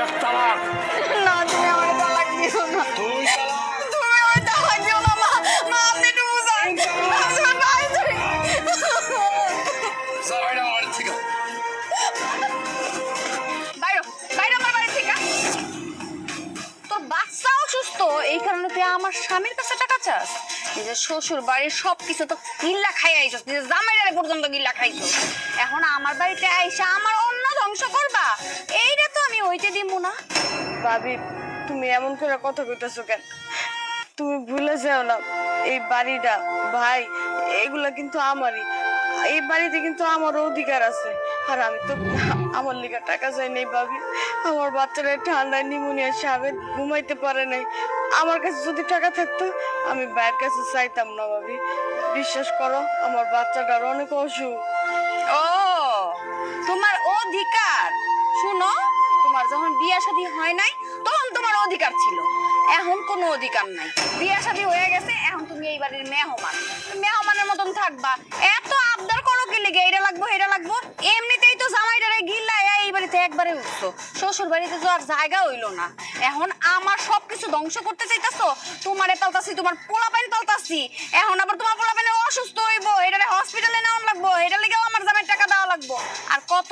এক তালাক না তুমি আমার তালাক দিও না। দুই তালাক তুমি আমার তালাক দিও না মা। মা আপনি একটু বুঝান। আমার ভাই ধরে সবাই আমার বাড়ি থেকে। বাইরো বাইরো আমার বাড়ি থেকে। তোর বাচ্চা অসুস্থ এই কারণে তুই আমার স্বামীর কাছে টাকা চাস। নিজের শ্বশুর বাড়ির সব কিছু তো গিল্লা খাই আইছস নিজের জামাইরারে পর্যন্ত গিল্লা খাইছস এখন আমার বাড়িতে আইসা আমার ধ্বংস করবা? এইটা তো আমি ওইতে দিব না। ভাবি তুমি এমন করে কথা কইতেছো কেন? তুমি ভুলে যাও না এই বাড়িটা ভাই এগুলা কিন্তু আমারই। এই বাড়িতে কিন্তু আমার অধিকার আছে। আর আমি তো আমার লিগা টাকা চাই নাই ভাবি। আমার বাচ্চারা ঠান্ডায় নিমোনিয়া সাবে ঘুমাইতে পারে নাই। আমার কাছে যদি টাকা থাকতো আমি ভাইয়ের কাছে চাইতাম না ভাবি। বিশ্বাস করো আমার বাচ্চাটার অনেক অসুখ। ও অধিকার। শুনো, তোমার যখন বিয়া শাদী হয় নাই, তখন তোমার অধিকার ছিল। এখন কোনো অধিকার নাই। বিয়া শাদী হয়ে গেছে, এখন তুমি এই বাড়ির মেহমান। মেহমানের মতন থাকবা। এত আবদার করো কি লেগে? এটা লাগবো এটা লাগবো। এমনিতেই তো জামাইটারে গিল্লা এই বাড়িতে একবারে উঠছো। শ্বশুর বাড়িতে তো আর জায়গা হইল না। এখন আমার সবকিছু ধ্বংস করতে চাইতাছো? তোমারে পাল্টাছি তোমার পোলাপাইন পাল্টাছি এখন আবার তোমার পোলাপাইনে অসুস্থ হইবো। এটারে হসপিটালে নেওয়ান লাগবো। এটা লিগেও আমার জামাই টাকা দেওয়া লাগবো। আর কত?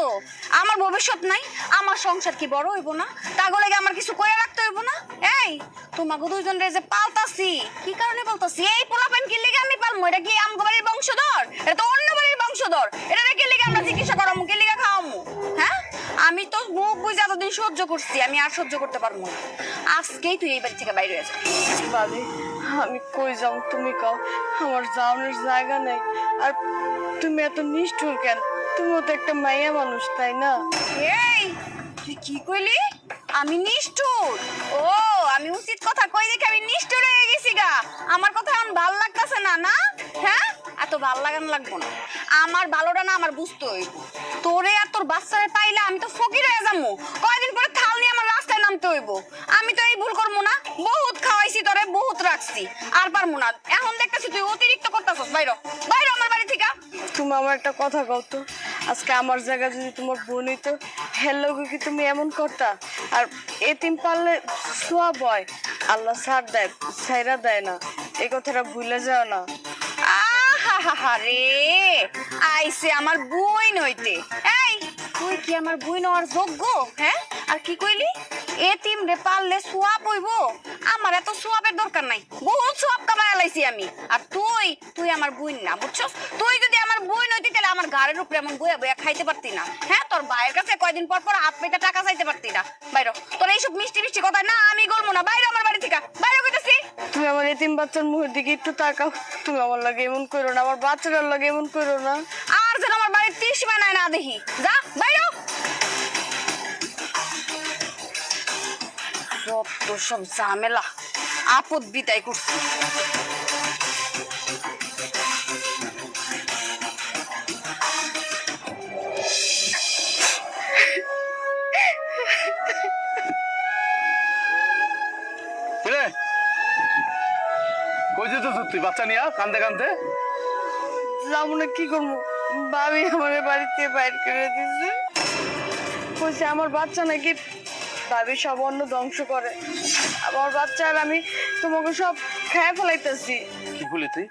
আমার ভবিষ্যৎ নাই। আমার সংসার কি বড় হইবো না? তাগো লেগে আমার কিছু করে রাখতে হইবো না? এই তোমাকে দুইজন রে যে পাল্টাছি কি কারণে পাল্টাছি এই পোলাপাইন কি লেগে আমি পালমু? এটা কি আমগো বাড়ির বংশধর? এটা তো অন্য বাড়ির বংশধর। এটা কি লেগে আমরা চিকিৎসা করামু? কি লেগে খাওয়ামু? আমি তো মুখ বুঝে এতদিন সহ্য করছি আমি আর সহ্য করতে পারব না। আজকেই তুই এই বাড়ি থেকে বাইরে হয়ে যা। ভাবি আমি কই যাও তুমি কও আমার যাওয়ানোর জায়গা নেই। আর তুমি এত নিষ্ঠুর কেন? তুমিও তো একটা মাইয়া মানুষ তাই না? এই তুই কি কইলি? আমি নিষ্ঠুর। ও আমি উচিত কথা কই দেখে আমি নিষ্ঠুর হয়ে গেছি গা। আমার কথা এখন ভালো লাগতেছে না না? হ্যাঁ? এত ভালো লাগানো লাগবো না। আমার ভালোটা না আমার বুঝতে হইব। তোরে আর তোর বাচ্চারে পাইলে আমি তো ফকির হয়ে যাব। কয়দিন পরে থাল নিয়ে আমার রাস্তায় নামতে হইব। আমি তো এই ভুল করব না। বহুত খাওয়াইছি তোরে, বহুত রাখছি। আর পারব না। এখন দেখতেছি তুই অতিরিক্ত করতেছস। বাইরো বাইরো আমার বাড়ি থেকে। তুমি আমার একটা কথা কও তো। আজকে আমার জায়গা যদি তোমার বোন হইতো হেলো কি তুমি এমন করতা? আর এতিম পারলে সোয়া বয় আল্লাহ সার দেয় সাইরা দেয় না। এই কথাটা ভুলে যাও না। আহা রে আইসে আমার বই নইতে এই, তুই কি আমার বই যোগ্য? হ্যাঁ? আর কি কইলি? এতিম রে পারলে সোয়াব হইব। আমার এত সোয়াবের দরকার নাই। সোয়াব আমি। আর তুই তুই আমার বই না, বুঝছস? তুই যদি আমার বই নইতি তাহলে আমার ঘরের উপরে এমন বইয়া বইয়া খাইতে পারতি না। হ্যাঁ তোর ভাইয়ের কাছে কয়দিন পর পর হাত পেতে টাকা চাইতে পারতি না। বাইরো তোর এইসব মিষ্টি মিষ্টি কথা না আমি গলবো না। বাইরে আমার বাড়ি থেকে। বাইরে কইতেছি। তুমি আমার এতিম বাচ্চার মুখের দিকে একটু তাকাও। তুমি আমার লাগে এমন করো না, আমার বাচ্চাটার লাগে এমন করো না। আর যেন আমার বাড়ির ত্রিশ বানায় না দেখি। যা, বাইরো যত সব ঝামেলা, আপদ বিদায় করছি। তুই বাচ্চা নিয়া কান্দে কান্দে। যাব না কি করব? ভাবি আমার বাড়িতে বাইর করে দিছে। কইছে আমার বাচ্চা নাকি ভাবি সব অন্য ধ্বংস করে। আমার বাচ্চা আর আমি তোমাকে সব খেয়ে ফেলাইতেছি। কি বলি তুই?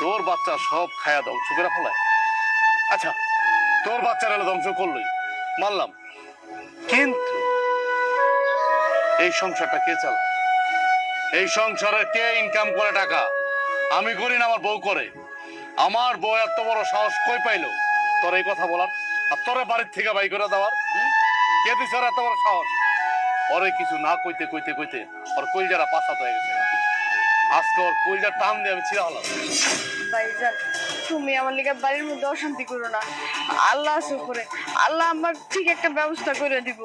তোর বাচ্চা সব খায়া ধ্বংস করে ফেলায়। আচ্ছা তোর বাচ্চারা ধ্বংস করলই। মানলাম। কিন্তু এই সংসারটা কে চালা এই সংসারে কে ইনকাম করে টাকা? আমি করি না আমার বউ করে। আমার বউ এত বড় সাহস কই পাইলো? তোর এই কথা বলার? আর তোরে বাড়ির থেকে বাই করে দেওয়ার? কে দিছে এত বড় সাহস? ওরে কিছু না কইতে কইতে কইতে ওর কইজারা পাশাত হয়ে গেছে। আজকে ওর কইজার টান দিয়ে আমি ছিঁড়া হলাম। ভাইজান তুমি আমার লিগে বাড়ির মধ্যে অশান্তি করো না। আল্লাহ আছে উপরে আল্লাহ আমার ঠিক একটা ব্যবস্থা করে দিব।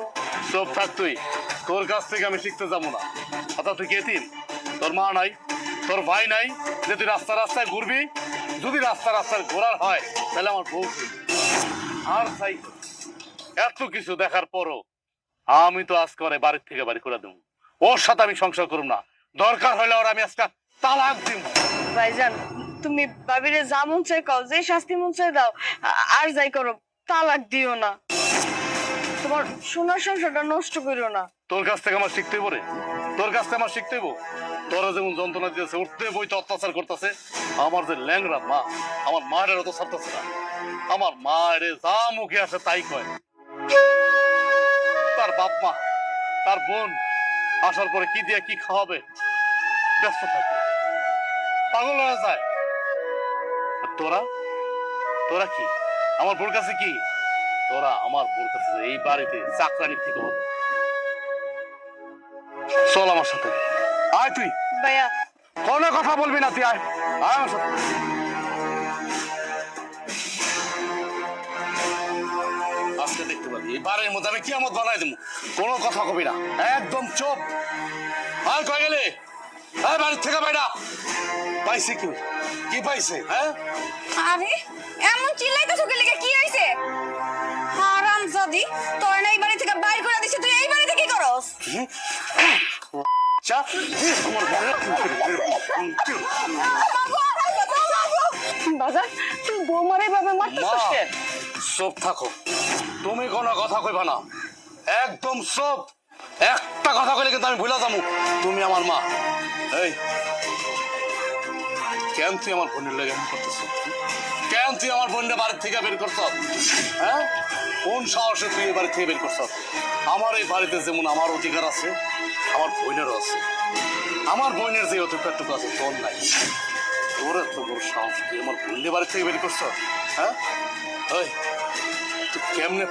সব থাক তুই। তোর কাছ থেকে আমি শিখতে যাব না। অর্থাৎ তুই কেতিন তোর মা নাই, তোর ভাই নাই, যে তুই রাস্তা রাস্তায় ঘুরবি, যদি রাস্তা রাস্তায় ঘোরার হয়, তাহলে আমার বউ আর চাই এত কিছু দেখার পরও আমি তো আজকে ওরে বাড়ির থেকে বাড়ি করে দেবো। ওর সাথে আমি সংসার করব না। দরকার হলে ওর আমি আজকে তালাক দিব ভাইজান, তুমি বাবিরে যা মন চাই কও, যে শাস্তি মন চাই দাও আর যাই করো, তালাক দিও না। তোমার সোনার সংসারটা নষ্ট করো না। তোর কাছ থেকে আমার শিখতে পারে তোর কাছ থেকে আমার শিখতে হইব। তোরা যেমন যন্ত্রণা দিতেছে উঠতে বইতে অত্যাচার করতেছে, আমার যে ল্যাংরা মা, আমার মায়ের অত ছাড়তেছে না। আমার মায়ের যা মুখে আসে তাই কয়। তার বাপ মা, তার বোন, আসার পরে কি দিয়ে কি খাওয়াবে? ব্যস্ত থাকে। পাগল হয়ে যায়। তোরা? তোরা কি? আমার বোর কাছে কি? তোরা আমার বোর কাছে এই বাড়িতে চাকরানি থেকে হতো চল আমার সাথে। আয় তুই। ভাইয়া। কোনো কথা বলবি না তুই আয়। আয় আমার সাথে। আজকে দেখতে পাবি এই বারের মধ্যে আমি কিয়ামত বানাই দেবো। কোনো কথা কবি না। একদম চুপ। আয় কয়ে গেলে? আয় বাড়ির থেকে বাইরা। পাইছে কি? কি পাইছে হ্যাঁ? আরে এমন চিল্লাইতেছো কি লেগে? কি হইছে? হারাম জাদি তোর না এই বাড়ি থেকে বাইর করে দিছে তুই এই বাড়িতে কি করস? বাজার তুই বৌমার এইভাবে মারতেছিস কেন? চুপ থাকো। তুমি কোনো কথা কইবা না। একদম চুপ। একটা কথা কইলে কিন্তু আমি ভুলে যাব। তুমি আমার মা। এই কেন তুই আমার বোনের লেগে এমন করতেছ? কেন তুই আমার বোনটা বাড়ির থেকে বের করছ? হ্যাঁ? কোন সাহসে তুই এবারে থেকে বের করছ? আমার এই বাড়িতে যেমন আমার অধিকার আছে, আমার বোনেরও আছে। আমার বোনের যে অধিকারটুকু আছে, তোর নাই। তোর এত বড় সাহস তুই আমার বোনের বাড়ি থেকে বের করছ হ্যাঁ? তুই কেমনে?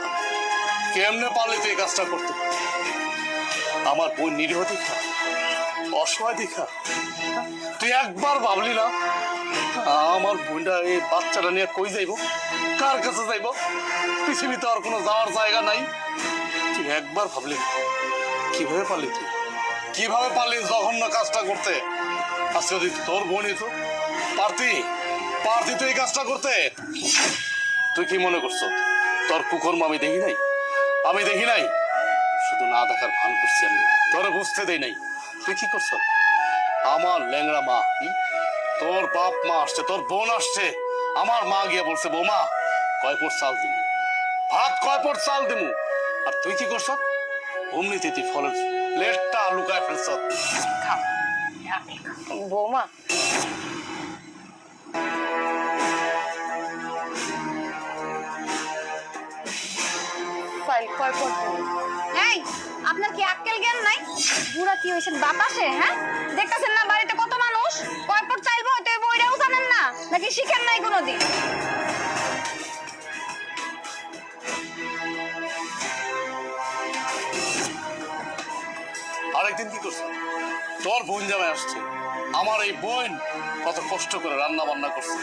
কেমনে পারলি তুই এই কাজটা করতে? আমার বোন নিরীহ দেখা অসহায় তুই একবার ভাবলি না, আমার বোনটা এই বাচ্চাটা নিয়ে কই যাইব? কার কাছে যাইব? পৃথিবীতে আর কোনো যাওয়ার জায়গা নাই। তুই একবার ভাবলি? কীভাবে পারলি তুই? কীভাবে পারলি জঘন্য কাজটা করতে? আজকে যদি তোর বোনই তো পারতি? পারতি তুই এই কাজটা করতে? তুই কি মনে করছ? তোর কুকর্ম আমি দেখি নাই? আমি দেখি নাই? শুধু না দেখার ভান করছি আমি, তোরে বুঝতে দেই নাই। তুই কি করছ? আমার ল্যাংড়া মা তোর বাপ মা আসছে, তোর বোন আসছে। আমার মা গিয়ে বলছে, বৌমা কয় পর চাল দিমু? ভাত কয় পর চাল দিমু? আর তুই কি করছ? অমনিতে তুই ফলের প্লেটটা লুকায় ফেলছ। বৌমা। কয় পর? এই, আপনার কি আক্কেল জ্ঞান নাই? বুড়া কি বাতাসে হ্যাঁ? দেখতেছেন না বাড়িতে কত মানুষ? বইটাও জানেন না? নাকি শিখেন নাই কোনোদিন? আরেকদিন কি করছ? তোর বোন জামাই আসছে। আমার এই বোন কত কষ্ট করে রান্না বান্না করছে।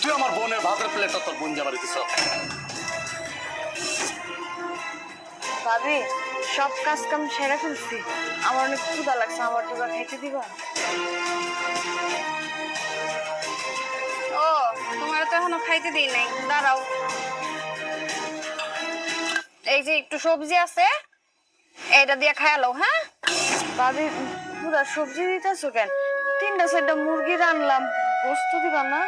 তুই আমার বোনের ভাতের প্লেটটা তোর বোন জামাই দিছ ভাবি, সব কাজ কাম সেরে ফেলছি। আমার অনেক ক্ষুধা লাগছে, আমার দিবা? ও, তোমার তো এখনও খাইতে দিই নাই। দাঁড়াও। এই যে একটু সবজি আছে, এইটা দিয়ে খায়ালো হ্যাঁ? ভাবি পুরা সবজি দিতেছো কেন? তিনটা চারটা মুরগি রানলাম, গোস্ত দিবা না?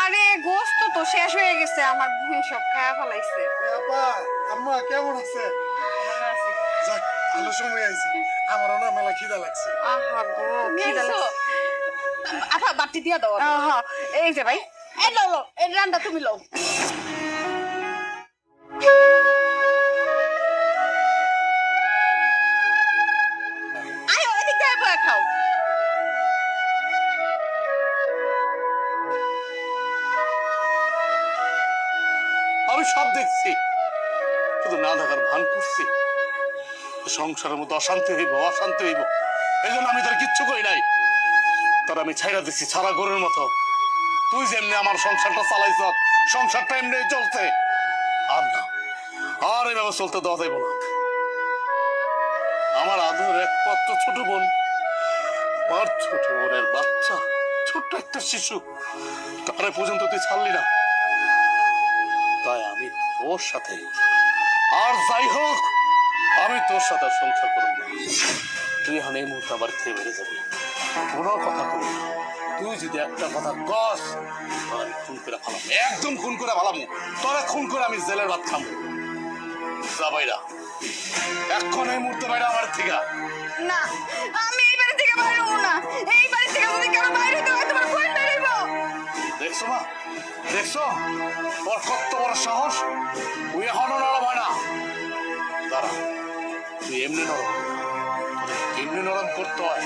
আরে গোস্ত তো শেষ হয়ে গেছে আমার বোন সব খায়া ফেলাইছে। আপা আম্মা কেমন আছে। যাক ভালো সময় আইছে। আমারও না মেলা খিদা লাগছে। আহা গো খিদা? লাগছে। আপা বাটি দিয়া দাও। হ্যাঁ এই যে ভাই। এই লো লো এই রান্না তুমি লো শুধু না দেখার ভান করছি। সংসারের মধ্যে অশান্তি হইব অশান্তি হইব। এই জন্য আমি তোর কিচ্ছু করি নাই। তোর আমি ছাইরা দিচ্ছি ছাড়া গরুর মতো। তুই যেমনি আমার সংসারটা চালাইছ, সংসারটা এমনি চলছে। আর না, আর এইভাবে চলতে দেওয়া যাইব না। আমার আদর একমাত্র ছোট বোন আর ছোট বোনের বাচ্চা, ছোট্ট একটা শিশু, তারে পর্যন্ত তুই ছাড়লি না। তাই আমি তোর সাথে আর যাই হোক, আমি তোর সাথে সংসার করব। তুই এখন এই মুহূর্তে আবার খেয়ে বেড়ে যাবি। কোনো কথা কবি তুই যদি একটা কথা কস আমি খুন করে ফেলাম একদম খুন করে ফেলাম তোরা খুন করে আমি জেলের ভাত খাব। যা বাইরা। এখন এই মুহূর্তে বাইরে আমার থেকে। না, আমি এই বাড়ি থেকে বাইরে না। এই বাড়ি থেকে যদি কেউ বাইরে দেখছ মা? দেখছ? ওর কত বড় সাহস? ওই এখনও নরম হয় না। দাঁড়া, তুই এমনি নরম। এমনি নরম করতে হয়।